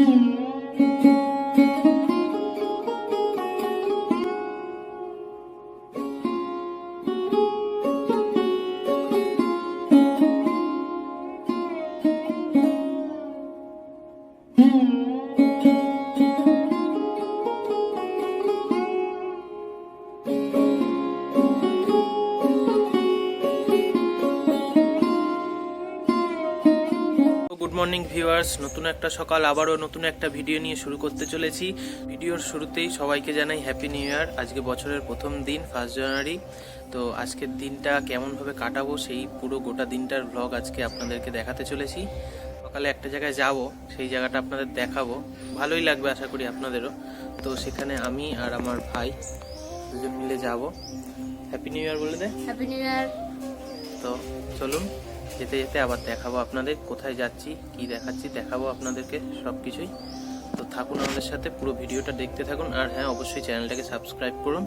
Mm-hmm. Viewers নতুন একটা সকাল আবারও নতুন একটা ভিডিও নিয়ে শুরু করতে চলেছি। ভিডিওর শুরুতেই সবাইকে জানাই হ্যাপি নিউ ইয়ার আজকে বছরের প্রথম দিন ফার্স্ট জানুয়ারি তো আজকের দিনটা কেমনভাবে কাটাবো সেই পুরো গোটা দিনটার ব্লগ আজকে আপনাদেরকে দেখাতে চলেছি। সকালে একটা জায়গায় যাব সেই জায়গাটা আপনাদের দেখাবো। ভালোই লাগবে আশা করি আপনাদেরও। তো সেখানে আমি আর আমার ভাই দুজন মিলে যাব। হ্যাপি নিউ ইয়ার বলে দে। হ্যাপি নিউ ইয়ার তো চলুন। যেতে যেতে আবার দেখাবো আপনাদের কোথায় যাচ্ছি, কি দেখাচ্ছি, দেখাবো আপনাদেরকে সব কিছুই তো থাকুন আমাদের সাথে, পুরো ভিডিওটা দেখতে থাকুন। আর হ্যাঁ অবশ্যই চ্যানেলটাকে সাবস্ক্রাইব করুন।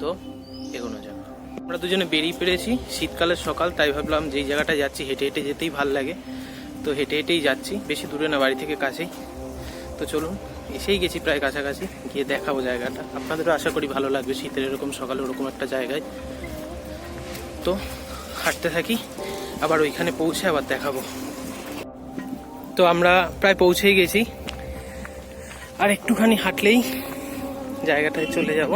তো এগোনো যাক। আমরা দুজনে বেরিয়ে পেরেছি শীতকালের সকাল, তাই ভাবলাম যেই জায়গাটা যাচ্ছি, হেঁটে হেঁটে যেতেই ভালো লাগে। তো হেঁটে হেঁটেই যাচ্ছি, বেশি দূরে না, বাড়ি থেকে কাছেই। তো চলুন, এসেই গেছি প্রায় কাছাকাছি, গিয়ে দেখাবো জায়গাটা। আপনাদেরও আশা করি ভালো লাগবে, শীতের এরকম সকালে, ওরকম একটা জায়গায়। তো হাঁটতে থাকি। আবার ওইখানে পৌঁছে আবার দেখাবো। তো আমরা প্রায় পৌঁছেই গেছি। আর একটুখানি হাঁটলেই জায়গাটায় চলে যাব।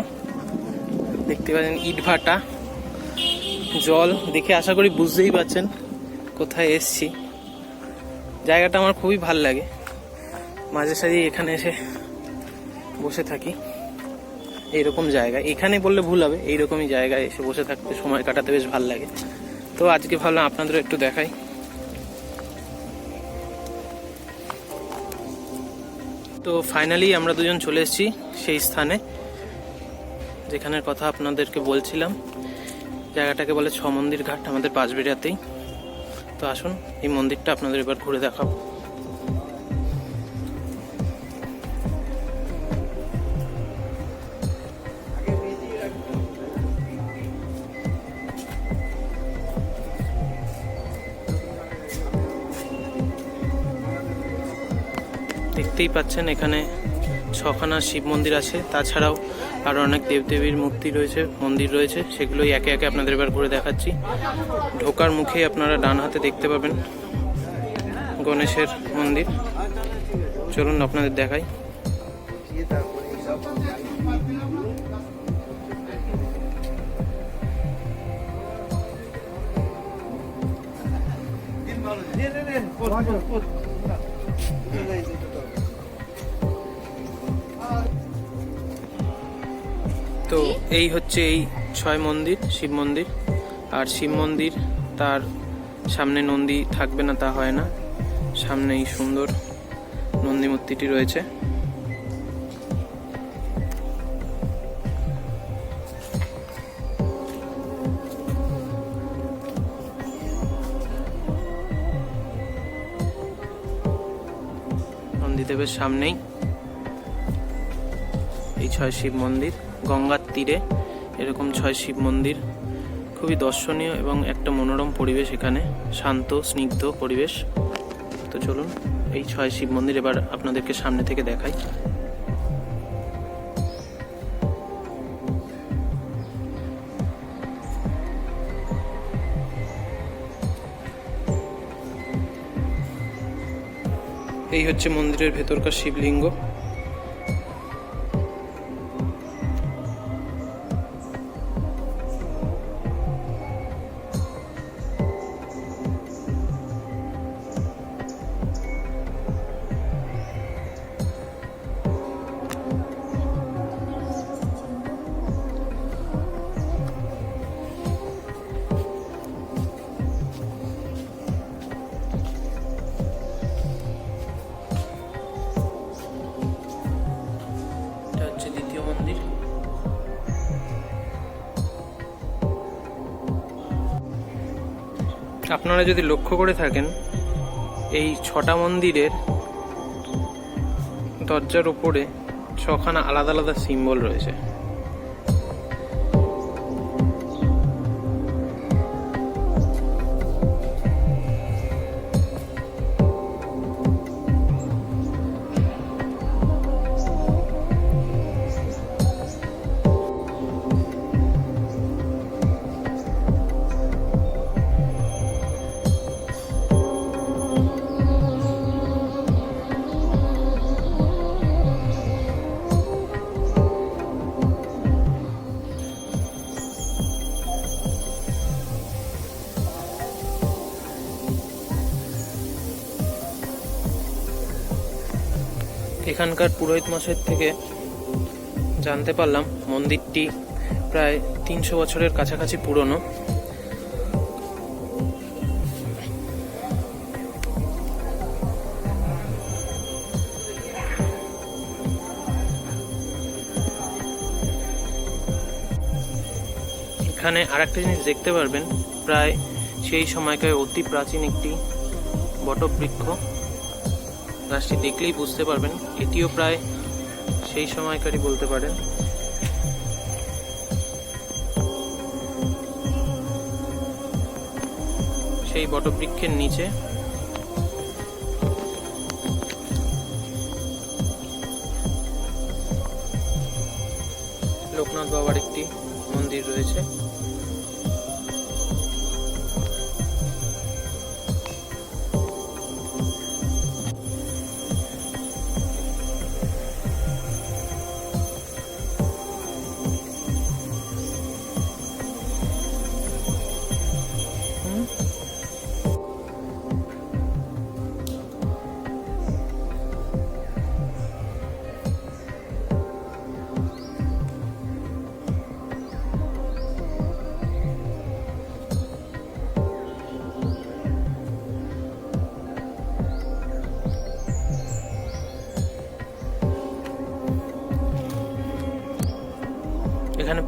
দেখতে পাচ্ছেন ইট ভাটা জল দেখে আশা করি বুঝতেই পারছেন কোথায় এসছি। জায়গাটা আমার খুবই ভালো লাগে। মাঝে সাঝে এখানে এসে বসে থাকি। এইরকম জায়গা। এখানে বললে ভুল হবে, এইরকমই জায়গায় এসে বসে থাকতে সময় কাটাতে বেশ ভালো লাগে। তো আজকে ভাবলাম আপনাদের একটু দেখাই। তো ফাইনালি আমরা দুজন চলে এসেছি সেই স্থানে, যেখানের কথা আপনাদেরকে বলছিলাম। জায়গাটাকে বলে ছ মন্দির ঘাট, আমাদের পাঁচবিড়াতেই। তো আসুন, এই মন্দিরটা আপনাদের এবার ঘুরে দেখাবো। দেখতেই পাচ্ছেন, এখানে ছখানা শিব মন্দির আছে। তাছাড়াও আরও অনেক দেবদেবীর মূর্তি রয়েছে, মন্দির রয়েছে, সেগুলোই একে একে আপনাদের এবার ঘুরে দেখাচ্ছি। ঢোকার মুখে আপনারা ডান হাতে দেখতে পাবেন গণেশের মন্দির। চলুন আপনাদের দেখাই। তো এই হচ্ছে এই ছয় মন্দির, শিব মন্দির। আর শিব মন্দির, তার সামনে নন্দী থাকবে না, তা হয় না। সামনে এই সুন্দর নন্দী মূর্তিটি রয়েছে। নন্দীদেবের সামনেই এই ছয় শিব মন্দির গঙ্গার তীরে, এরকম ছয় শিব মন্দির। খুবই দর্শনীয় এবং একটা মনোরম পরিবেশ এখানে, শান্ত, স্নিগ্ধ পরিবেশ। তো চলুন, এই ছয় শিব মন্দির এবার আপনাদেরকে সামনে থেকে দেখাই। এই হচ্ছে মন্দিরের ভেতরকার শিবলিঙ্গ। আপনারা যদি লক্ষ্য করে থাকেন, এই ছটা মন্দিরের দরজার উপরে ছখানা আলাদা আলাদা সিম্বল রয়েছে। এখানকার পুরোহিত মশাইয়ের থেকে জানতে পারলাম, মন্দিরটি প্রায় তিনশো বছরের কাছাকাছি পুরনো। এখানে আরেকটা জিনিস দেখতে পারবেন, প্রায় সেই সময়কার অতি প্রাচীন একটি বটবৃক্ষ। গাছটি দেখলেই বুঝতে পারবেন। এটিও প্রায় সেই সময়কারই বলতে পারেন। সেই বটবৃক্ষের নিচে। লোকনাথ বাবার একটি মন্দির রয়েছে।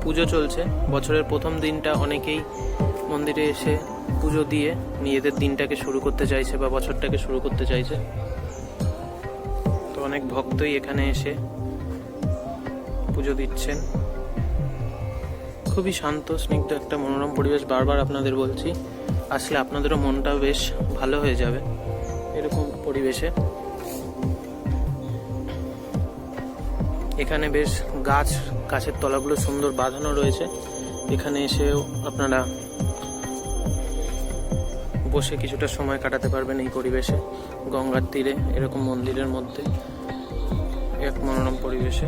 পুজো চলছে। বছরের প্রথম দিনটা অনেকেই মন্দিরে এসে পুজো দিয়ে নিজেদের দিনটাকে শুরু করতে চাইছে বা বছরটাকে শুরু করতে চাইছে। তো অনেক ভক্তই এখানে এসে পুজো দিচ্ছেন। খুবই শান্ত, স্নিগ্ধ একটা মনোরম পরিবেশ বারবার আপনাদের বলছি। আসলে আপনাদেরও মনটা বেশ ভালো হয়ে যাবে এরকম পরিবেশে। এখানে বেশ গাছ, গাছের তলাগুলো সুন্দর বাঁধানো রয়েছে। এখানে এসেও আপনারা বসে কিছুটা সময় কাটাতে পারবেন এই পরিবেশে। গঙ্গার তীরে, এরকম মন্দিরের মধ্যে, এক মনোরম পরিবেশে।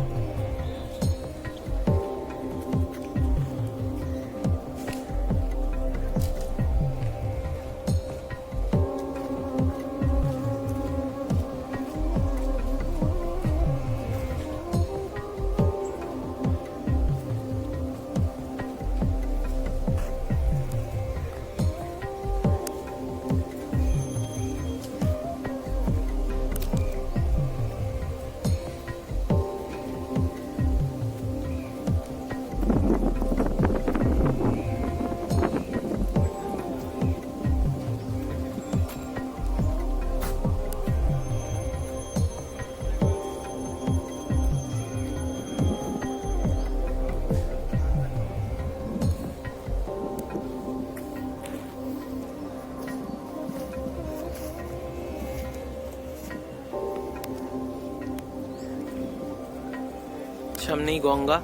সামনেই গঙ্গা।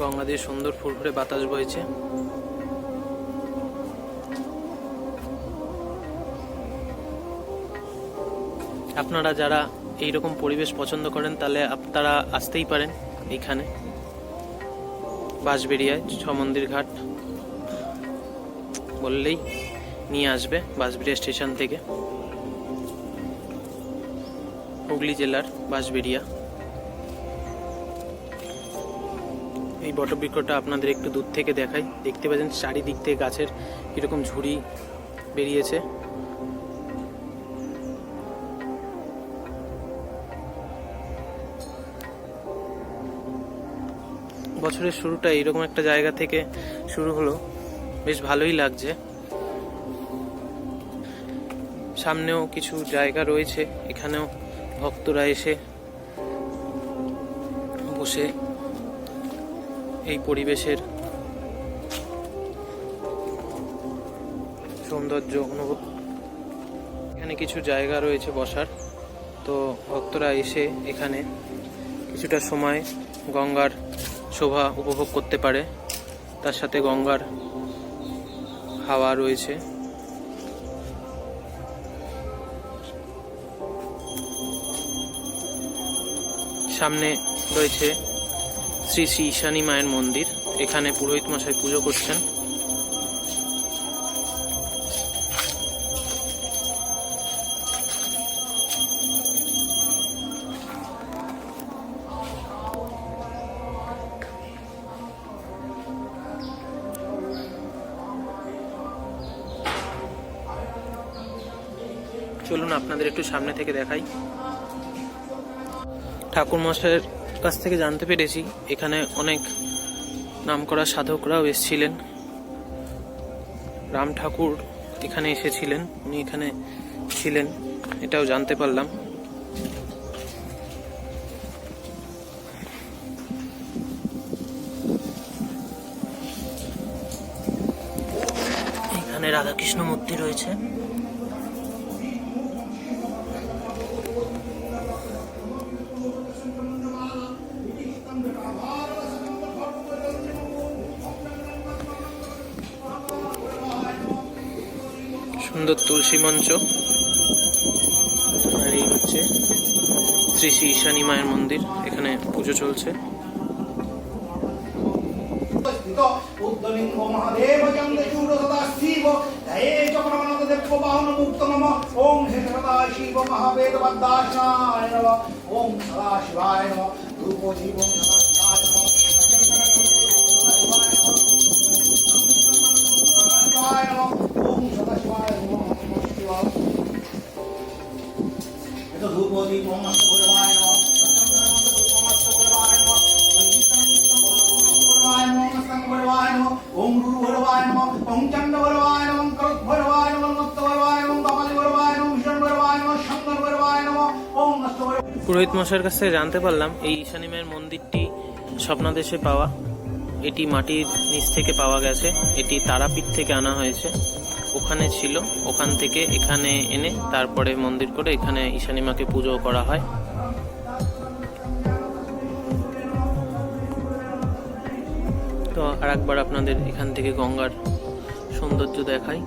গঙ্গা দিয়ে সুন্দর ফুরফুরে বাতাস বইছে। আপনারা যারা এই রকম পরিবেশ পছন্দ করেন, তাহলে আপনারা আসতেই পারেন এইখানে। বাঁশবেড়িয়ায় ছ মন্দির ঘাট বললেই নিয়ে আসবে বাঁশবেড়িয়া স্টেশন থেকে। হুগলি জেলার বাঁশবেড়িয়া। এই বটবৃক্ষটা আপনাদের একটু দূর থেকে দেখাই। দেখতে পাচ্ছেন চারিদিক থেকে গাছের এরকম ঝুড়ি বেরিয়েছে। বছরের শুরুটা এরকম একটা জায়গা থেকে শুরু হলো। বেশ ভালোই লাগছে। সামনেও কিছু জায়গা রয়েছে। এখানেও ভক্তরা এসে বসে এই পরিবেশের সৌন্দর্য অনুভব। এখানে কিছু জায়গা রয়েছে বসার। তো ভক্তরা এসে এখানে কিছুটা সময় গঙ্গার শোভা উপভোগ করতে পারে। তার সাথে গঙ্গার হাওয়া রয়েছে। সামনে রয়েছে শ্রী শ্রী ঈশানী মায়ের মন্দির। এখানে পুরোহিত মশাই পুজো করছেন। চলুন আপনাদের একটু সামনে থেকে দেখাই। ঠাকুর মশাইয়ের কাছ থেকে জানতে পেরেছি, এখানে অনেক নামকরা সাধকরাও এসেছিলেন। রাম ঠাকুর এখানে এসেছিলেন, উনি এখানে ছিলেন, এটাও জানতে পারলাম। এখানে রাধাকৃষ্ণ মূর্তি রয়েছে। সুন্দর তুলসী মঞ্চ। আর এই হচ্ছে শ্রী শ্রী ঈশানী মায়ের মন্দির, এখানে পুজো চলছে। শিব। মহাবেদ ওম সদা শিবায় নম। রূপ সদা পুরোহিত মশাইয়ের কাছ থেকে জানতে পারলাম, এই ঈশানী মায়ের মন্দিরটি স্বপ্নাদেশে পাওয়া। এটি মাটির নিচ থেকে পাওয়া গেছে, এটি তারাপীঠ থেকে আনা হয়েছে। ওখানে ছিল, ওখান থেকে এখানে এনে তারপরে মন্দির করে এখানে ঈশানী মাকে পুজো করা হয়। তো আর একবার আপনাদের এখান থেকে গঙ্গার সৌন্দর্য দেখাই।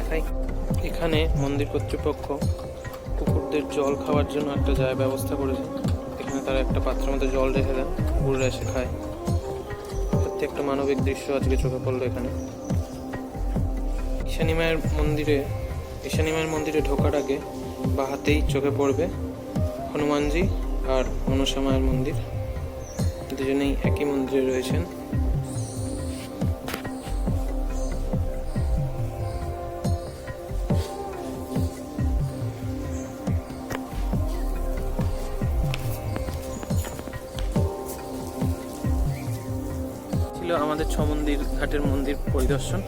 দেখাই। এখানে মন্দির কর্তৃপক্ষ কুকুরদের জল খাওয়ার জন্য একটা জায়গা ব্যবস্থা করেছে। এখানে তারা একটা পাত্রের মধ্যে জল রেখে দেন, কুকুররা এসে খায়। সত্যি একটা মানবিক দৃশ্য আজকে চোখে পড়ল এখানে। ঈশানী মায়ের মন্দিরে, ঈশানী মায়ের মন্দিরে ঢোকার আগে বা হাতেই চোখে পড়বে হনুমানজি আর মনসা মায়ের মন্দির। দুজনেই একই মন্দিরে রয়েছেন। ছিল আমাদের মন্দির ঘাটের মন্দির পরিদর্শন।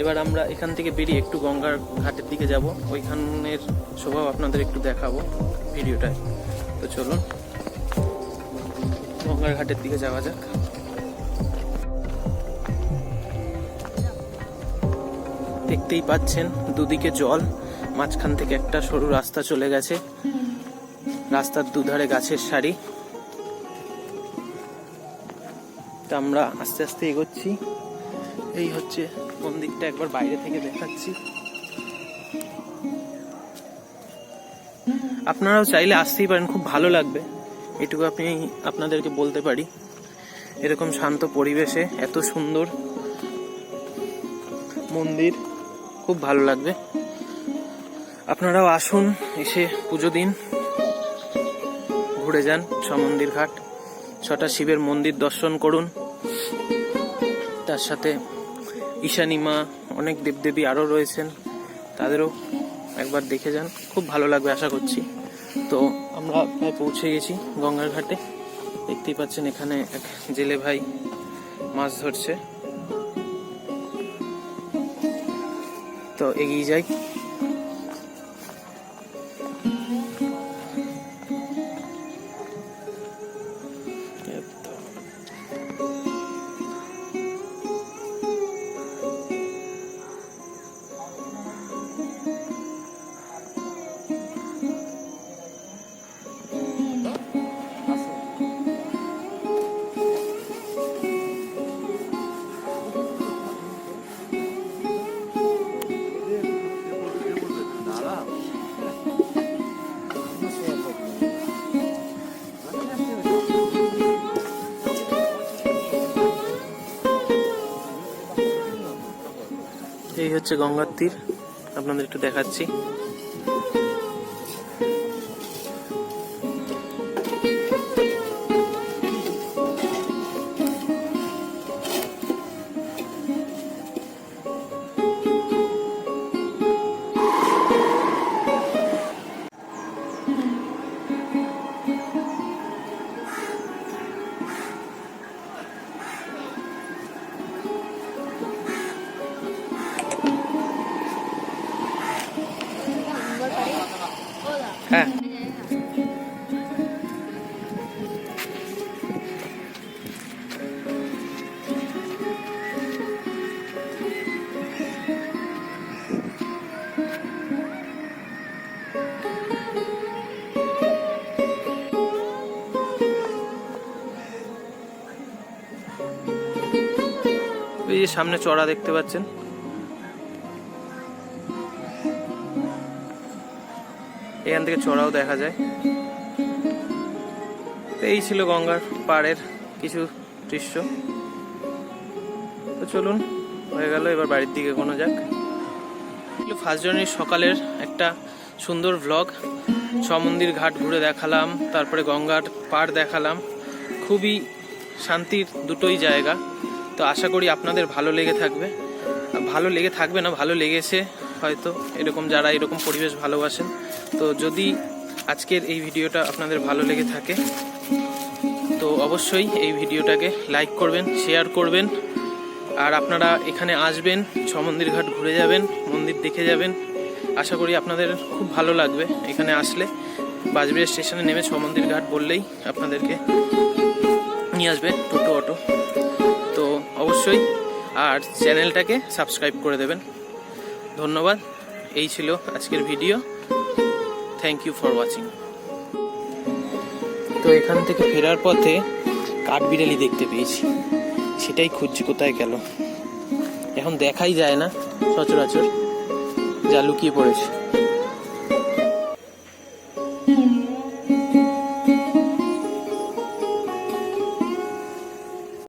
এবার আমরা এখান থেকে বেরিয়ে একটু গঙ্গার ঘাটের দিকে যাব। ওইখানের স্বভাব আপনাদের একটু দেখাবো ভিডিওটায়। তো চলুন, গঙ্গার ঘাটের দিকে যাওয়া যাক। দেখতেই পাচ্ছেন দুদিকে জল, মাঝখান থেকে একটা সরু রাস্তা চলে গেছে। রাস্তার দুধারে গাছের সারি। তা আমরা আস্তে আস্তে এগোচ্ছি। এই হচ্ছে মন্দিরটা একবার বাইরে থেকে দেখাচ্ছি। আপনারাও চাইলে আসতেই পারেন, খুব ভালো লাগবে। এটুকু আপনি আপনাদেরকে বলতে পারি। এরকম শান্ত পরিবেশে, এত সুন্দর মন্দির, খুব ভালো লাগবে। আপনারাও আসুন, এসে পুজো দিন। ঘুরে যান, সমন্দির ঘাট, ছটা শিবের মন্দির দর্শন করুন। তার সাথে ঈশানী মা অনেক দেবদেবী আরও রয়েছেন। তাদেরও একবার দেখে যান। খুব ভালো লাগবে, আশা করছি। তো আমরা প্রায় পৌঁছে গেছি গঙ্গার ঘাটে। দেখতেই পাচ্ছেন এখানে এক জেলে ভাই মাছ ধরছে। তো এগিয়ে যাই। হচ্ছে গঙ্গার তীর। আপনাদের একটু দেখাচ্ছি। যে সামনে চড়া দেখতে পাচ্ছেন। এখান থেকে চড়াও দেখা যায়। এই ছিল গঙ্গার পাড়ের কিছু দৃশ্য। তো চলুন, হয়ে গেল, এবার বাড়ির দিকে কোনো যাক। ফার্স্ট জার্নির সকালের একটা সুন্দর ভ্লগ সমন্দির ঘাট ঘুরে দেখালাম, তারপরে গঙ্গার পাড় দেখালাম। খুবই শান্তির দুটোই জায়গা। তো আশা করি আপনাদের ভালো লেগে থাকবে। ভালো লেগে থাকবে না, ভালো লেগেছে হয়তো, এরকম যারা এরকম পরিবেশ ভালোবাসেন। তো যদি আজকের এই ভিডিওটা আপনাদের ভালো লেগে থাকে, তো অবশ্যই এই ভিডিওটাকে লাইক করবেন শেয়ার করবেন। আর আপনারা এখানে আসবেন সমন্দির ঘাট ঘুরে যাবেন, মন্দির দেখে যাবেন। আশা করি আপনাদের খুব ভালো লাগবে এখানে আসলে। বাজবিড়া স্টেশনে নেমে সমন্দির ঘাট বললেই আপনাদেরকে নিয়ে আসবে টোটো অটো। অবশ্যই। আর চ্যানেলটাকে সাবস্ক্রাইব করে দেবেন। ধন্যবাদ। এই ছিল আজকের video. Thank you for watching তো এখান থেকে ফেরার পথে কাঠবিড়ালি দেখতে পেয়েছি। সেটাই খুঁজছি কোথায় গেল। এখন দেখাই যায় না সচরাচর। যা লুকিয়ে পড়েছে।